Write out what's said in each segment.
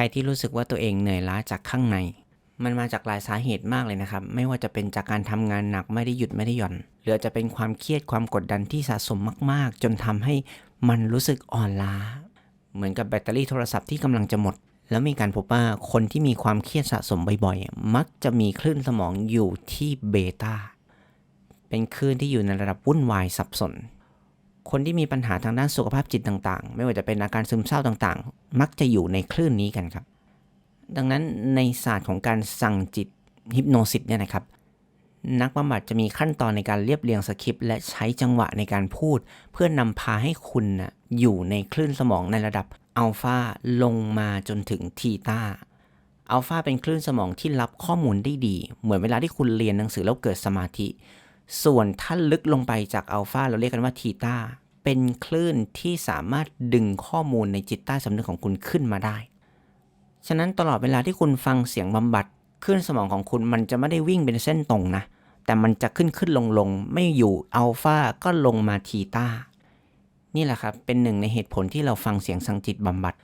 รที่รู้สึกว่าตัวเองเหนื่อยล้าจากข้างใน มันมาจากหลายสาเหตุมากเลยนะครับ ไม่ว่าจะเป็นจากการทำงานหนักไม่ได้หยุดไม่ได้หย่อน หรือจจะเป็นความเครียดความกดดันที่สะสมมาก ๆ จนทำให้มันรู้สึกอ่อนล้า เหมือนกับแบตเตอรี่โทรศัพท์ที่กำลังจะหมด แล้วมีการพบว่าคนที่มีความเครียดสะสมบ่อยๆ มักจะมีคลื่นสมองอยู่ที่เบต้าเป็นคลื่นที่อยู่ในระดับวุ่นวายสับสน คนที่มีปัญหาทางด้านสุขภาพจิตต่างๆ ไม่ว่าจะเป็นอาการซึมเศร้าต่างๆ มักจะอยู่ในคลื่นนี้กันครับ ดังนั้นในศาสตร์ของการสั่งจิตฮิปโนซิสเนี่ยนะครับ นักบำบัดจะมีขั้นตอนในการเรียบเรียงสคริปต์และใช้จังหวะในการพูด เพื่อนนำพาให้คุณนะอยู่ในคลื่นสมองในระดับอัลฟาลงมาจนถึงทีตาอัลฟาเป็นคลื่นสมองที่รับข้อมูลได้ดี เหมือนเวลาที่คุณเรียนหนังสือแล้วเกิดสมาธิ ส่วนถ้าลึกลงไปจากอัลฟาเราเรียกกันว่าทีตา เป็นคลื่นที่สามารถดึงข้อมูลในจิตใต้สำนึกของคุณขึ้นมาได้ ฉะนั้นตลอดเวลาที่คุณฟังเสียงบำบัดคลื่นสมองของคุณมันจะไม่ได้วิ่งเป็นเส้นตรงนะ แต่มันจะขึ้นขึ้นลงลงไม่อยู่อัลฟาก็ลงมาทีตานี่แหละครับ เป็นหนึ่งในเหตุผลที่เราฟังเสียงสังจิตบำบัด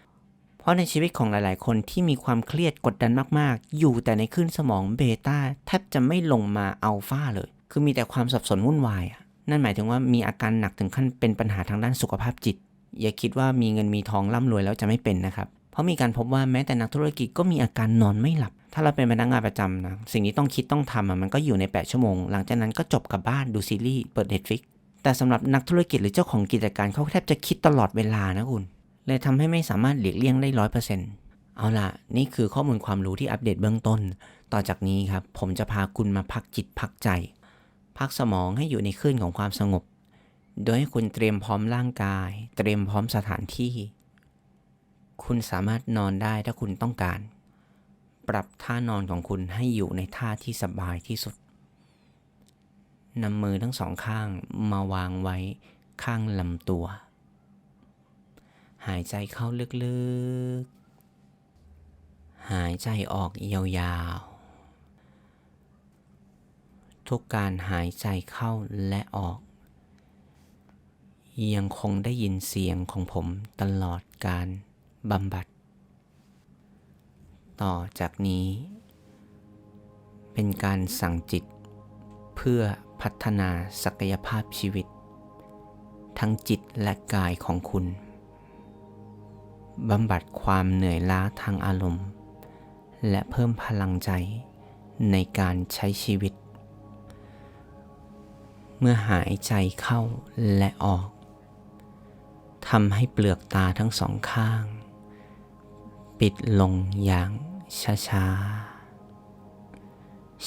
เพราะในชีวิตของหลาย ๆ คนที่มีความเครียดกดดันมาก ๆ อยู่แต่ในคลื่นสมองเบต้าแทบจะไม่ลงมาอัลฟาเลย คือมีแต่ความสับสนวุ่นวายอะ นั่นหมายถึงว่ามีอาการหนักถึงขั้นเป็นปัญหาทางด้านสุขภาพจิต อย่าคิดว่ามีเงินมีทองร่ำรวยแล้วจะไม่เป็นนะครับ เพราะมีการพบว่าแม้แต่นักธุรกิจก็มีอาการนอนไม่หลับ ถ้าเราเป็นพนักงานประจำนะ สิ่งที่ต้องคิดต้องทำมันก็อยู่ใน 8 ชั่วโมง หลังจากนั้นก็จบกลับบ้านดูซีรีส์เปิด Netflix แต่สำหรับนักธุรกิจหรือเจ้าของกิจการเขาแทบจะคิดตลอดเวลานะคุณ เลยทำให้ไม่สามารถหลีกเลี่ยงได้ร้อยเปอร์เซ็นต์เอาล่ะ นี่คือข้อมูลความรู้ที่อัปเดตเบื้องต้น ต่อจากนี้ครับ ผมจะพาคุณมาพักจิตพักใจ พักสมองให้อยู่ในคลื่นของความสงบ โดยให้คุณเตรียมพร้อมร่างกาย เตรียมพร้อมสถานที่ คุณสามารถนอนได้ถ้าคุณต้องการ ปรับท่านอนของคุณให้อยู่ในท่าที่สบายที่สุดนำมือทั้งสองข้างมาวางไว้ข้างลำตัว หายใจเข้าลึกๆ หายใจออกยาวๆ ทุกการหายใจเข้าและออก ยังคงได้ยินเสียงของผมตลอดการบำบัด ต่อจากนี้ เป็นการสั่งจิต เพื่อพัฒนาศักยภาพชีวิต ทั้งจิตและกายของคุณบำบัดความเหนื่อยล้าทางอารมณ์ และเพิ่มพลังใจในการใช้ชีวิต เมื่อหายใจเข้าและออกทำให้เปลือกตาทั้งสองข้าง ปิดลงอย่างช้าช้า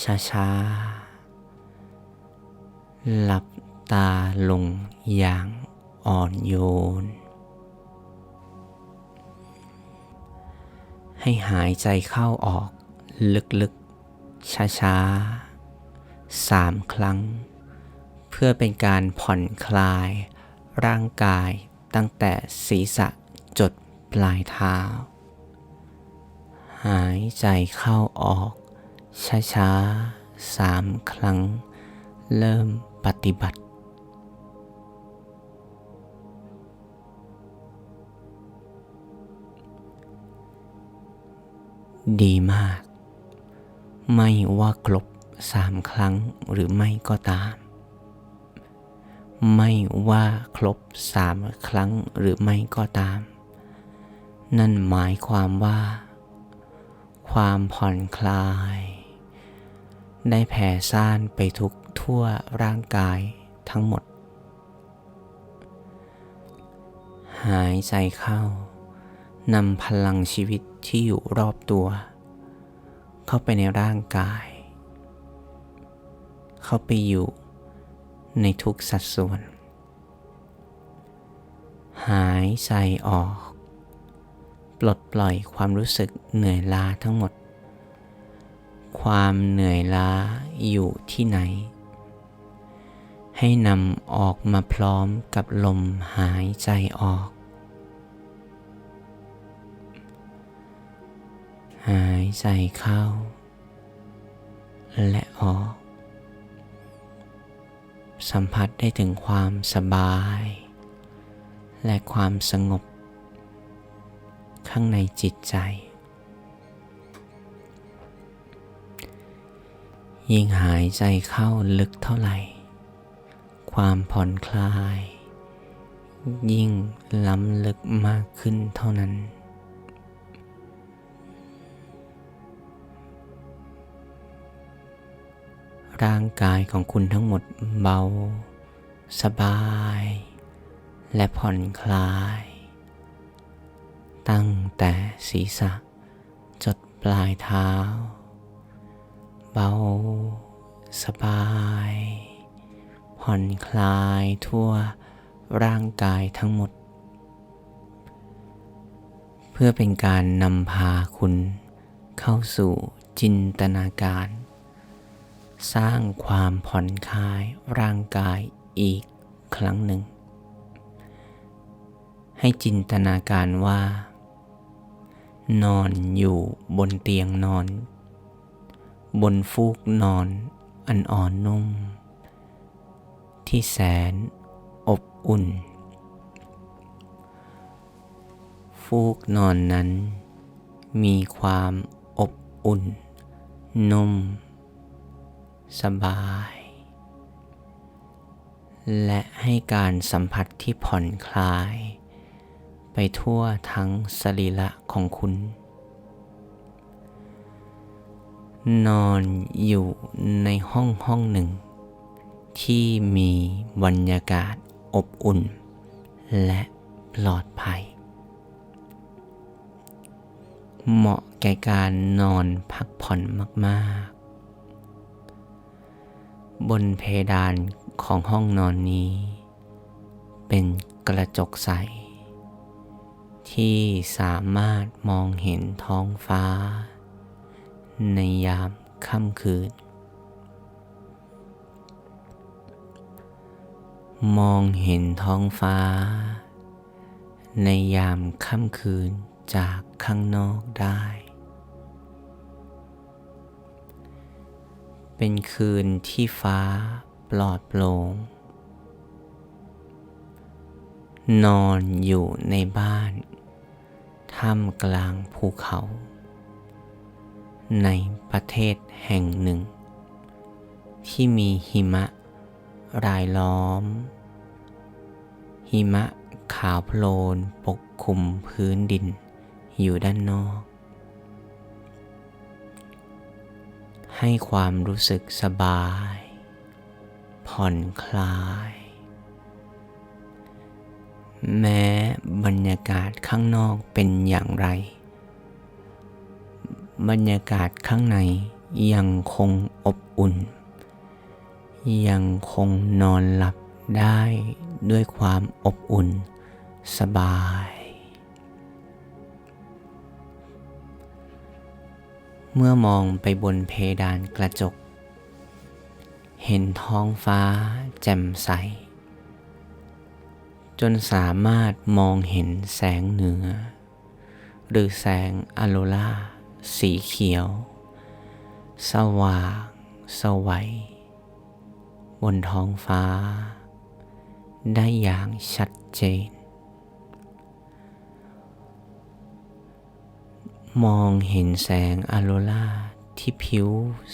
ช้าช้าหลับตาลงอย่างอ่อนโยน ให้หายใจเข้าออกลึกๆ ช้าๆสามครั้ง พื่อเป็นการผ่อนคลาย ร่างกายตั้งแต่ศีรษะจดปลายเท้า หายใจเข้าออก ช้าๆสามครั้ง เริ่มปฏิบัติดีมาก ไม่ว่าครบสามครั้งหรือไม่ก็ตาม ไม่ว่าครบสามครั้งหรือไม่ก็ตาม นั่นหมายความว่า ความผ่อนคลาย ได้แผ่ซ่านไปทุกทั่วร่างกายทั้งหมด หายใจเข้านำพลังชีวิตที่อยู่รอบตัว เข้าไปในร่างกาย เข้าไปอยู่ ในทุกสัดส่วน หายใจออก ปลดปล่อยความรู้สึกเหนื่อยล้าทั้งหมด ความเหนื่อยล้าอยู่ที่ไหน ให้นำออกมาพร้อมกับลมหายใจออก หายใจเข้า และออก สัมผัสได้ถึงความสบาย และความสงบ ข้างในจิตใจ ยิ่งหายใจเข้าลึกเท่าไหร่ ความผ่อนคลาย ยิ่งล้ำลึกมากขึ้นเท่านั้น ร่างกายของคุณทั้งหมดเบา สบาย และผ่อนคลาย ตั้งแต่ศีรษะ จดปลายเท้า เบา สบาย ผ่อนคลายทั่วร่างกายทั้งหมด เพื่อเป็นการนำพาคุณเข้าสู่จินตนาการ สร้างความผ่อนคลายร่างกายอีกครั้งหนึ่ง ให้จินตนาการว่า นอนอยู่บนเตียงนอน บนฟูกนอนอันอ่อนนุ่ม ที่แสนอบอุ่น ฟูกนอนนั้น มีความอบอุ่น นุ่ม สบาย และให้การสัมผัสที่ผ่อนคลาย ไปทั่วทั้งสรีระของคุณ นอนอยู่ในห้องห้องหนึ่ง ที่มีบรรยากาศอบอุ่น และปลอดภัย เหมาะแก่การนอนพักผ่อนมาก ๆ บนเพดานของห้องนอนนี้ เป็นกระจกใส ที่สามารถมองเห็นท้องฟ้า ในยามค่ำคืน มองเห็นท้องฟ้า ในยามค่ำคืนจากข้างนอกได้ เป็นคืนที่ฟ้าปลอดโปร่ง นอนอยู่ในบ้านท่ามกลางภูเขา ในประเทศแห่งหนึ่ง ที่มีหิมะรายล้อม หิมะขาวโพลนปกคลุมพื้นดินอยู่ด้านนอก ให้ความรู้สึกสบาย ผ่อนคลาย แม้บรรยากาศข้างนอกเป็นอย่างไร บรรยากาศข้างในยังคงอบอุ่น ยังคงนอนหลับได้ด้วยความอบอุ่นสบาย เมื่อมองไปบนเพดานกระจก เห็นท้องฟ้าแจ่มใส จนสามารถมองเห็นแสงเหนือ หรือแสงอโรราสีเขียว สว่าง สวัย บนท้องฟ้า ได้อย่างชัดเจน มองเห็นแสงอโรราที่ผิว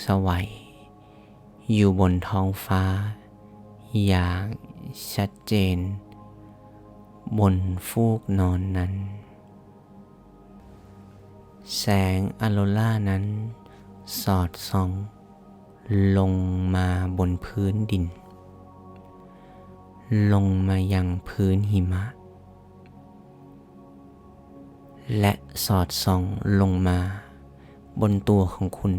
สวัย อยู่บนท้องฟ้า อย่างชัดเจน บนฟูกนอนนั้น แสงอโรรานั้น สอดส่อง ลงมาบนพื้นดิน ลงมายังพื้นหิมะ และสอดส่องลงมา บนตัวของคุณ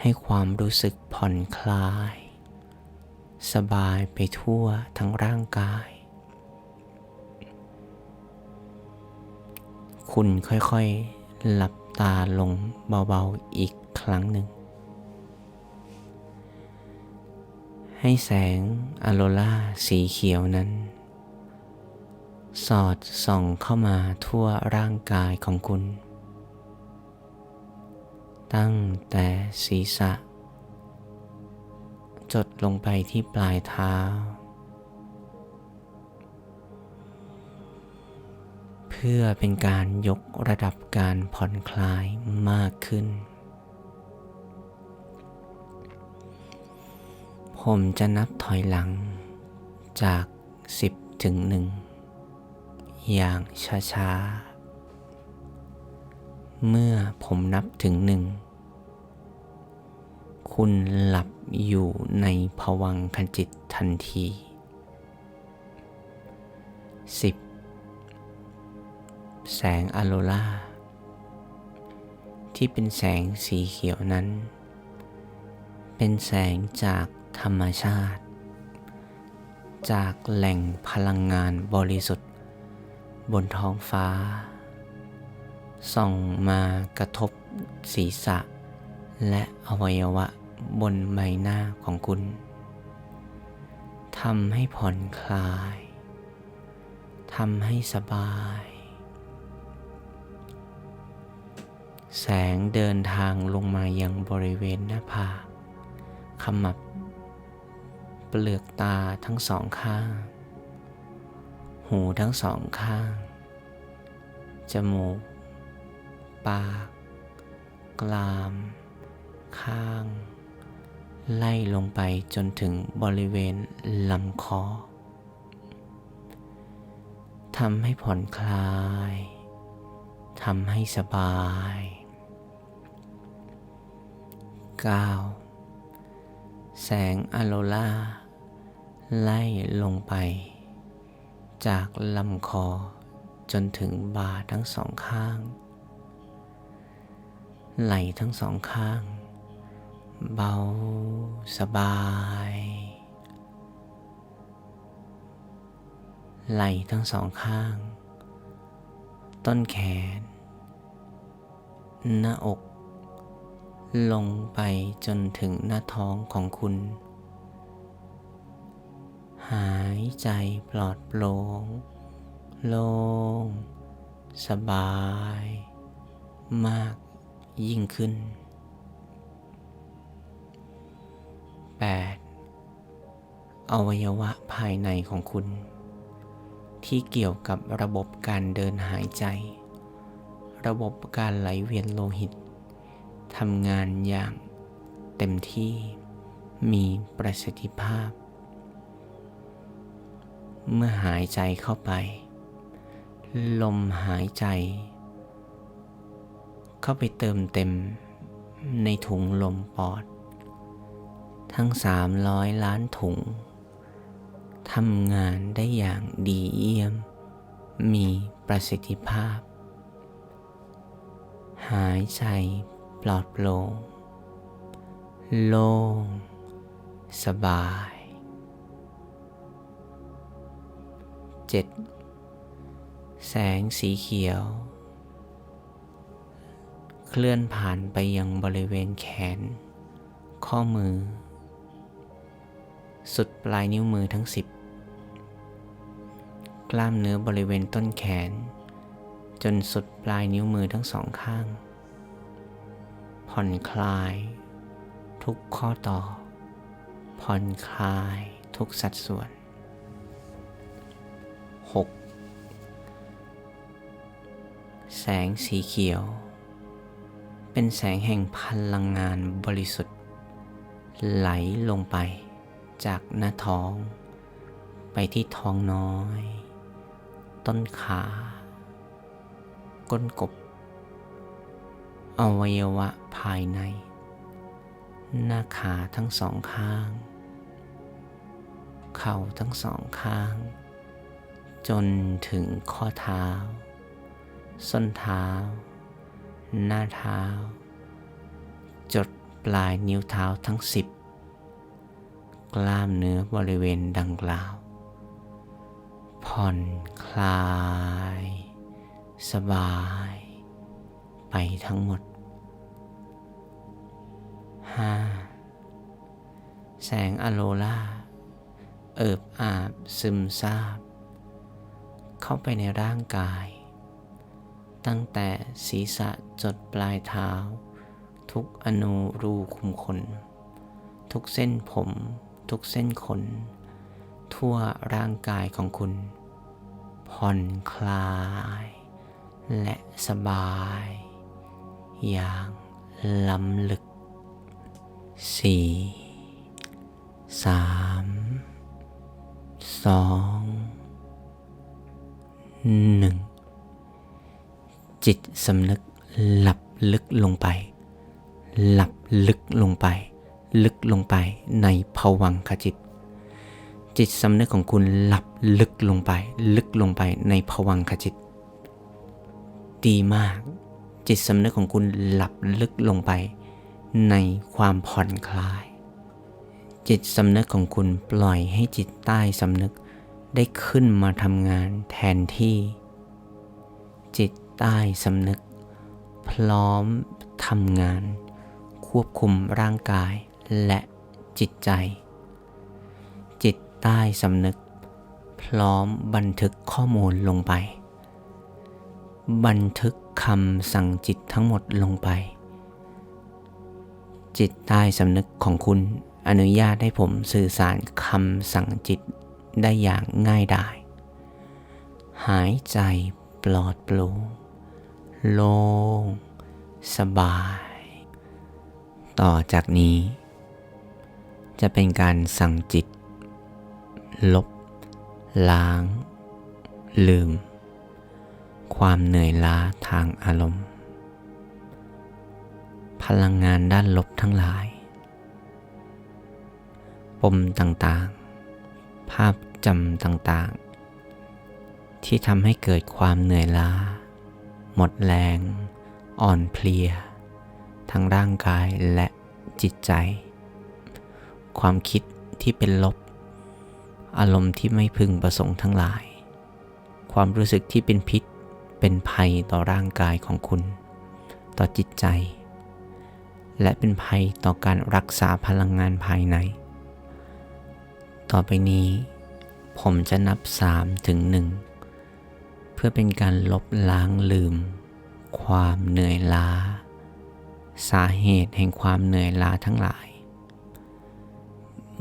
ให้ความรู้สึกผ่อนคลาย สบายไปทั่วทั้งร่างกาย คุณค่อยๆหลับตาลงเบาๆอีกครั้งหนึ่ง ให้แสงอโรราสีเขียวนั้น สอดส่องเข้ามาทั่วร่างกายของคุณ ตั้งแต่ศีรษะ จดลงไปที่ปลายเท้า เพื่อเป็นการยกระดับการผ่อนคลายมากขึ้น ผมจะนับถอยหลังจาก 10 ถึง 1 อย่างช้าๆ เมื่อผมนับถึงหนึ่ง คุณหลับอยู่ในภวังคจิตทันที 10 แสงอโรราที่เป็นแสงสีเขียวนั้น เป็นแสงจากธรรมชาติ จากแหล่งพลังงานบริสุทธิ์ บนท้องฟ้า ส่องมากระทบศีรษะ และอวัยวะบนใบหน้าของคุณทำให้ผ่อนคลายทำให้สบาย แสงเดินทางลงมายังบริเวณหน้าผากขมับ เปลือกตาทั้งสองข้าง หูทั้งสองข้าง จมูก ปากกราม ข้าง ไล่ลงไปจนถึงบริเวณลำคอทำให้ผ่อนคลาย ทำให้สบาย 9. แสงอโรราไล่ลงไป จากลำคอจนถึงบ่าทั้งสองข้าง ไหล่ทั้งสองข้าง เบาสบาย ไหล่ทั้งสองข้าง ต้นแขน หน้าอก ลงไปจนถึงหน้าท้องของคุณ หายใจปลอดโปร่งโล่งสบาย มากยิ่งขึ้น 8. อวัยวะภายในของคุณ ที่เกี่ยวกับระบบการเดินหายใจ ระบบการไหลเวียนโลหิตทำงานอย่างเต็มที่มีประสิทธิภาพ เมื่อหายใจเข้าไป ลมหายใจ เข้าไปเติมเต็มในถุงลมปอด ทั้ง 300 ล้านถุงทำงานได้อย่างดีเยี่ยม มีประสิทธิภาพ หายใจปลอดโปร่งโล่งสบาย 7. แสงสีเขียว เคลื่อนผ่านไปยังบริเวณแขน ข้อมือ สุดปลายนิ้วมือทั้งสิบกล้ามเนื้อบริเวณต้นแขน จนสุดปลายนิ้วมือทั้งสองข้าง ผ่อนคลาย ทุกข้อต่อ ผ่อนคลายทุกสัดส่วน แสงสีเขียว เป็นแสงแห่งพลังงานบริสุทธิ์ ไหลลงไปจากหน้าท้อง ไปที่ท้องน้อย ต้นขา ก้นกบ อวัยวะภายใน หน้าขาทั้งสองข้าง เข่าทั้งสองข้าง จนถึงข้อเท้า ส้นเท้า หน้าเท้า จดปลายนิ้วเท้าทั้งสิบกล้ามเนื้อบริเวณดังกล่าว ผ่อนคลาย สบาย ไปทั้งหมด 5. แสงอโรราเอิบอาบซึมซาบ เข้าไปในร่างกาย ตั้งแต่ศีรษะจดปลายเท้า ทุกอนูรูขุมขน ทุกเส้นผม ทุกเส้นขน ทั่วร่างกายของคุณ ผ่อนคลาย และสบาย อย่างล้ำลึก 4. สามสองหนึ่ง จิตสำนึกหลับลึกลงไป หลับลึกลงไป ลึกลงไปในภวังคจิต จิตสำนึกของคุณหลับลึกลงไป ลึกลงไปในภวังคจิต ดีมาก จิตสำนึกของคุณหลับลึกลงไป ในความผ่อนคลาย จิตสำนึกของคุณปล่อยให้จิตใต้สำนึกได้ขึ้นมาทำงานแทนที่ จิต ใต้สำนึก พร้อมทำงาน ควบคุมร่างกายและจิตใจ จิตใต้สำนึก พร้อมบันทึกข้อมูลลงไป บันทึกคำสั่งจิตทั้งหมดลงไป จิตใต้สำนึกของคุณอนุญาตให้ผมสื่อสารคำสั่งจิตได้อย่างง่ายดาย หายใจปลอดโปร่ง โล่งสบาย ต่อจากนี้ จะเป็นการสั่งจิต ลบ ล้าง ลืม ความเหนื่อยล้าทางอารมณ์ พลังงานด้านลบทั้งหลาย ปมต่างๆ ภาพจำต่างๆ ที่ทำให้เกิดความเหนื่อยล้า หมดแรง อ่อนเพลีย ทั้งร่างกายและจิตใจ ความคิดที่เป็นลบ อารมณ์ที่ไม่พึงประสงค์ทั้งหลาย ความรู้สึกที่เป็นพิษเป็นภัยต่อร่างกายของคุณ ต่อจิตใจ และเป็นภัยต่อการรักษาพลังงานภายใน ต่อไปนี้ ผมจะนับ3ถึง1 เพื่อเป็นการลบล้างลืม ความเหนื่อยล้า สาเหตุแห่งความเหนื่อยล้าทั้งหลาย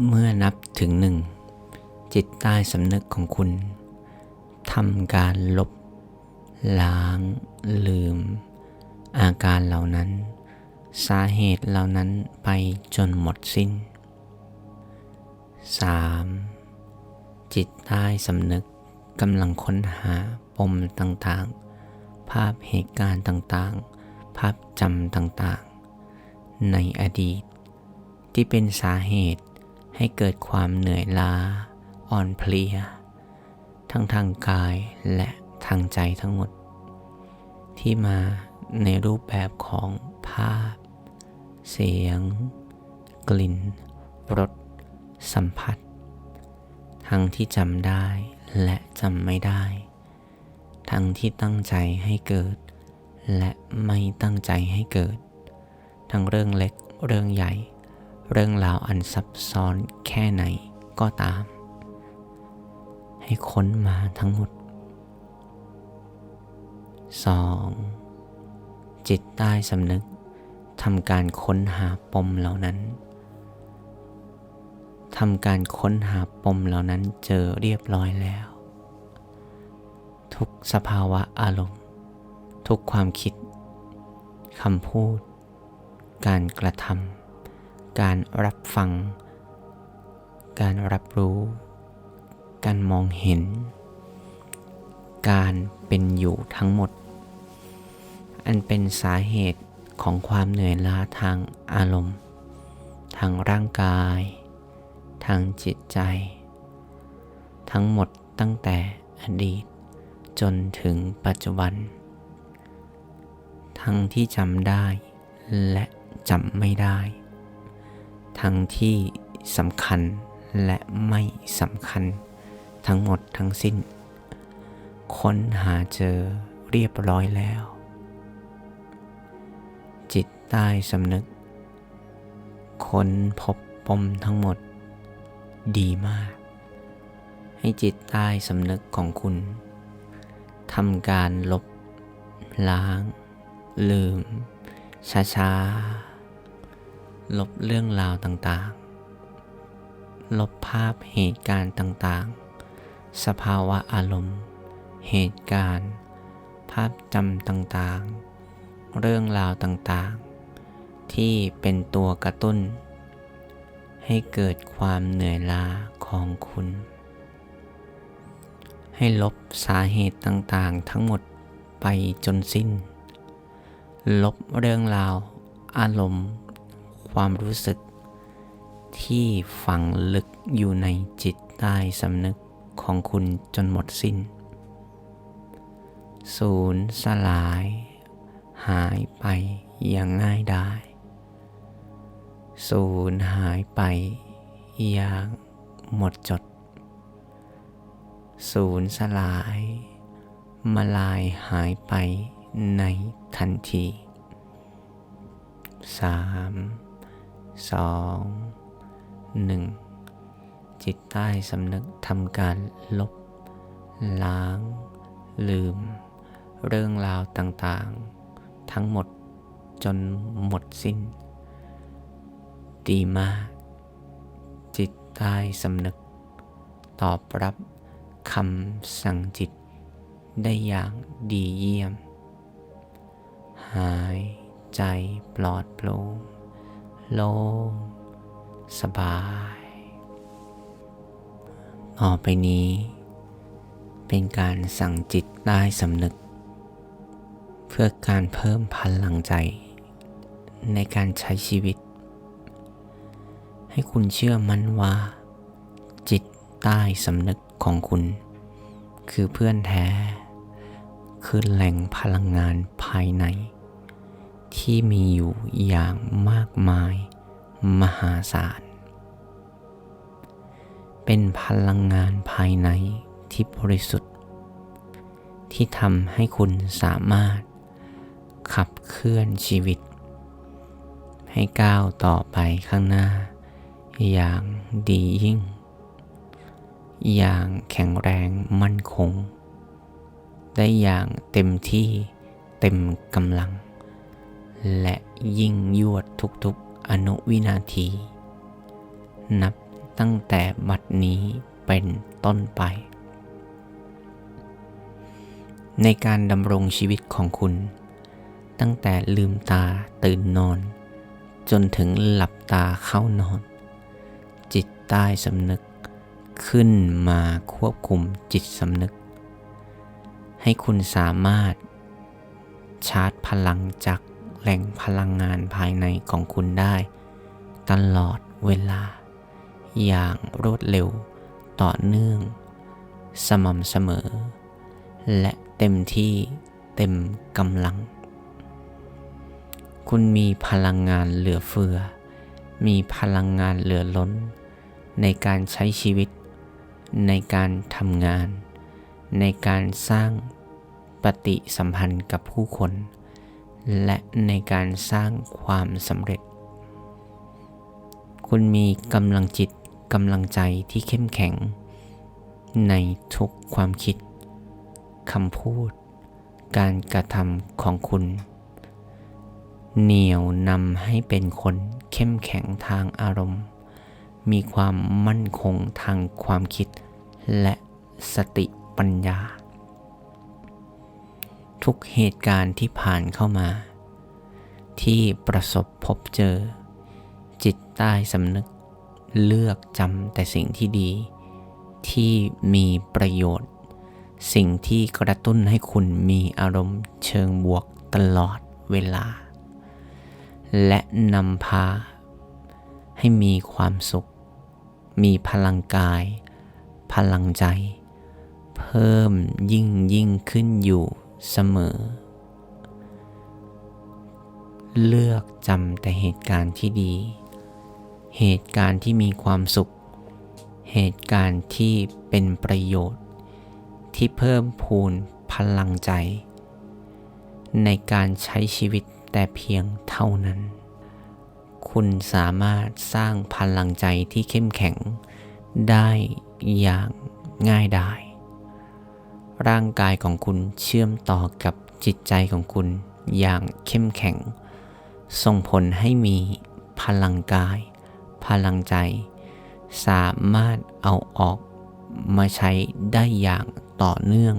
เมื่อนับถึงหนึ่ง จิตใต้สำนึกของคุณทำการลบ ล้าง ลืม อาการเหล่านั้น สาเหตุเหล่านั้นไปจนหมดสิ้น 3. จิตใต้สำนึกกำลังค้นหา ปมต่างๆ ภาพเหตุการณ์ต่างๆ ภาพจำต่างๆ ในอดีต ที่เป็นสาเหตุให้เกิดความเหนื่อยล้า อ่อนเพลีย ทั้งทางกายและทางใจทั้งหมด ที่มาในรูปแบบของภาพ เสียง กลิ่น รส สัมผัส ทั้งที่จำได้และจำไม่ได้ ทั้งที่ตั้งใจให้เกิด และไม่ตั้งใจให้เกิด ทั้งเรื่องเล็กเรื่องใหญ่ เรื่องราวอันซับซ้อนแค่ไหนก็ตาม ให้ค้นมาทั้งหมด 2. จิตใต้สำนึกทำการค้นหาปมเหล่านั้นทำการค้นหาปมเหล่านั้นเจอเรียบร้อยแล้ว ทุกสภาวะอารมณ์ ทุกความคิดคำพูด การกระทำการรับฟัง การรับรู้ การมองเห็น การเป็นอยู่ทั้งหมด อันเป็นสาเหตุของความเหนื่อยล้าทางอารมณ์ ทางร่างกาย ทางจิตใจ ทั้งหมดตั้งแต่อดีต จนถึงปัจจุบัน ทั้งที่จำได้และจำไม่ได้ ทั้งที่สำคัญและไม่สำคัญทั้งหมดทั้งสิ้น ค้นหาเจอเรียบร้อยแล้ว จิตใต้สำนึก ค้นพบปมทั้งหมด ดีมาก ให้จิตใต้สำนึกของคุณ ทำการลบ ล้าง ลืม ช้าๆ ลบเรื่องราวต่างๆ ลบภาพเหตุการณ์ต่างๆ สภาวะอารมณ์ เหตุการณ์ ภาพจำต่างๆ เรื่องราวต่างๆ ที่เป็นตัวกระตุ้น ให้เกิดความเหนื่อยล้าของคุณ ให้ลบสาเหตุต่างๆ ทั้งหมดไปจนสิ้น ลบเรื่องราว อารมณ์ ความรู้สึก ที่ฝังลึกอยู่ในจิตใต้สำนึกของคุณจนหมดสิ้น ศูนย์สลาย หายไปอย่างง่ายดายศูนย์หายไปอย่างหมดจด ศูนย์สลาย มาลายหายไปในทันทีสามสองหนึ่งจิตใต้สำนึกทำการลบ ล้าง ลืม เรื่องราวต่างๆ ทั้งหมดจนหมดสิ้น ดีมาก จิตใต้สำนึก ตอบรับ คำสั่งจิตได้อย่างดีเยี่ยม หายใจปลอดโปร่งโล่งสบาย ต่อไปนี้ เป็นการสั่งจิตได้สำนึก เพื่อการเพิ่มพลังใจ ในการใช้ชีวิต ให้คุณเชื่อมั่นว่า จิตใต้สำนึก ของคุณ คือเพื่อนแท้ คือแหล่งพลังงานภายใน ที่มีอยู่อย่างมากมาย มหาศาล เป็นพลังงานภายในที่บริสุทธิ์ ที่ทำให้คุณสามารถขับเคลื่อนชีวิต ให้ก้าวต่อไปข้างหน้า อย่างดียิ่ง อย่างแข็งแรงมั่นคง ได้อย่างเต็มที่เต็มกำลัง และยิ่งยวดทุกๆอนุวินาที นับตั้งแต่บัดนี้เป็นต้นไป ในการดำรงชีวิตของคุณ ตั้งแต่ลืมตาตื่นนอน จนถึงหลับตาเข้านอน จิตใต้สำนึก ขึ้นมาควบคุมจิตสำนึก ให้คุณสามารถ ชาร์จพลังจากแหล่งพลังงานภายในของคุณได้ ตลอดเวลา อย่างรวดเร็วต่อเนื่อง สม่ำเสมอ และเต็มที่เต็มกำลัง คุณมีพลังงานเหลือเฟือ มีพลังงานเหลือล้น ในการใช้ชีวิต ในการทำงาน ในการสร้างปฏิสัมพันธ์กับผู้คน และในการสร้างความสำเร็จ คุณมีกำลังจิตกำลังใจที่เข้มแข็ง ในทุกความคิดคำพูด การกระทำของคุณ เหนี่ยวนำให้เป็นคนเข้มแข็งทางอารมณ์ มีความมั่นคงทางความคิด และสติปัญญา ทุกเหตุการณ์ที่ผ่านเข้ามา ที่ประสบพบเจอ จิตใต้สำนึกเลือกจำแต่สิ่งที่ดี ที่มีประโยชน์ สิ่งที่กระตุ้นให้คุณมีอารมณ์เชิงบวกตลอดเวลา และนำพาให้มีความสุข มีพลังกาย พลังใจ เพิ่มยิ่งยิ่งขึ้นอยู่เสมอ เลือกจำแต่เหตุการณ์ที่ดี เหตุการณ์ที่มีความสุข เหตุการณ์ที่เป็นประโยชน์ ที่เพิ่มพูนพลังใจ ในการใช้ชีวิตแต่เพียงเท่านั้น คุณสามารถสร้างพลังใจที่เข้มแข็งได้ อย่างง่ายดาย ร่างกายของคุณเชื่อมต่อกับจิตใจของคุณอย่างเข้มแข็ง ส่งผลให้มีพลังกาย พลังใจ สามารถเอาออกมาใช้ได้อย่างต่อเนื่อง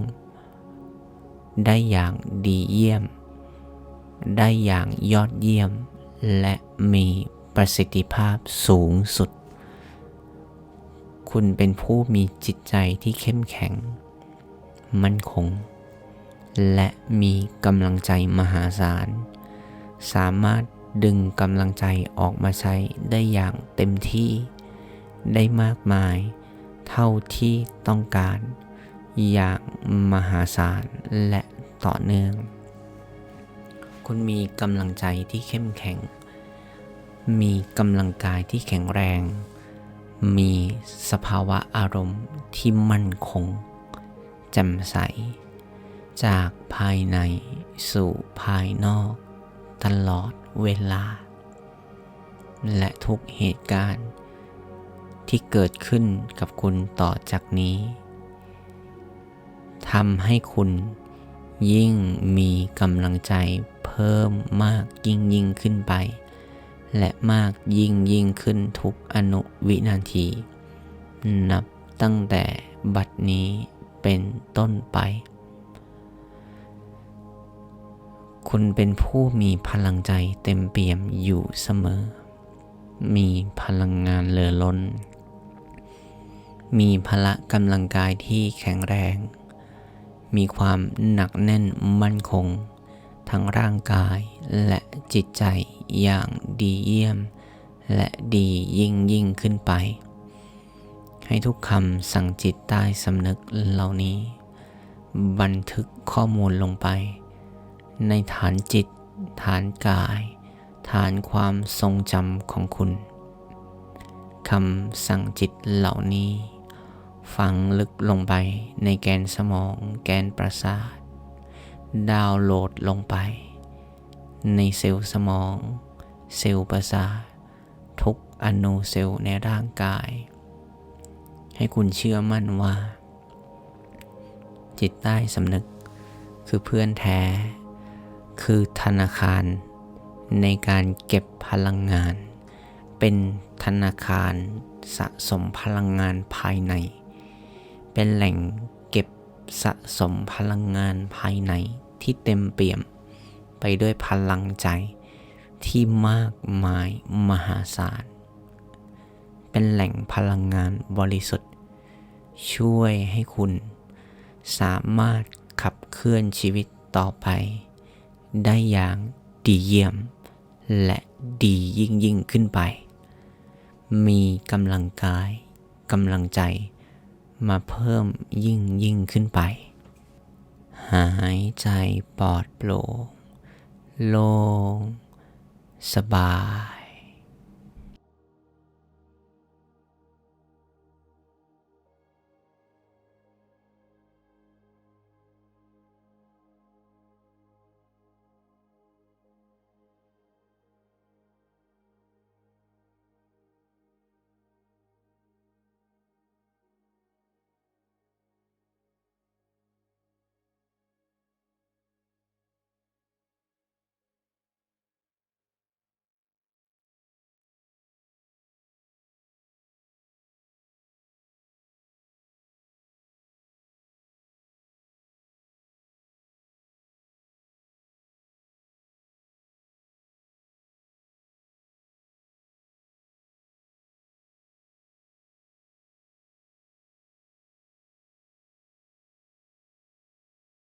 ได้อย่างดีเยี่ยม ได้อย่างยอดเยี่ยม และมีประสิทธิภาพสูงสุด คุณเป็นผู้มีจิตใจที่เข้มแข็ง มั่นคง และมีกำลังใจมหาศาล สามารถดึงกำลังใจออกมาใช้ได้อย่างเต็มที่ ได้มากมาย เท่าที่ต้องการ อย่างมหาศาลและต่อเนื่อง คุณมีกำลังใจที่เข้มแข็ง มีกำลังกายที่แข็งแรง มีสภาวะอารมณ์ที่มั่นคงแจ่มใส จากภายในสู่ภายนอก ตลอดเวลา และทุกเหตุการณ์ ที่เกิดขึ้นกับคุณต่อจากนี้ทำให้คุณยิ่งมีกำลังใจเพิ่มมากยิ่งยิ่งขึ้นไป และมากยิ่งยิ่งขึ้นทุกอนุวินาที นับตั้งแต่บัดนี้เป็นต้นไป คุณเป็นผู้มีพลังใจเต็มเปี่ยมอยู่เสมอ มีพลังงานเหลือล้น มีพละกำลังกายที่แข็งแรง มีความหนักแน่นมั่นคง ทั้งร่างกายและจิตใจอย่างดีเยี่ยม และดียิ่งยิ่งขึ้นไป ให้ทุกคำสั่งจิตใต้สำนึกเหล่านี้ บันทึกข้อมูลลงไป ในฐานจิต ฐานกาย ฐานความทรงจำของคุณคำสั่งจิตเหล่านี้ ฝังลึกลงไปในแกนสมองแกนประสาท ดาวน์โหลดลงไป ในเซลล์สมอง เซลล์ประสาททุกอนูเซลล์ในร่างกาย ให้คุณเชื่อมั่นว่า จิตใต้สำนึกคือเพื่อนแท้ คือธนาคาร ในการเก็บพลังงาน เป็นธนาคารสะสมพลังงานภายใน เป็นแหล่ง สะสมพลังงานภายในที่เต็มเปี่ยม ไปด้วยพลังใจที่มากมายมหาศาล เป็นแหล่งพลังงานบริสุทธิ์ ช่วยให้คุณ สามารถขับเคลื่อนชีวิตต่อไป ได้อย่างดีเยี่ยม และดียิ่งยิ่งขึ้นไป มีกำลังกายกำลังใจ มาเพิ่มยิ่งยิ่งขึ้นไป หายใจปลอดโปร่งโล่งสบาย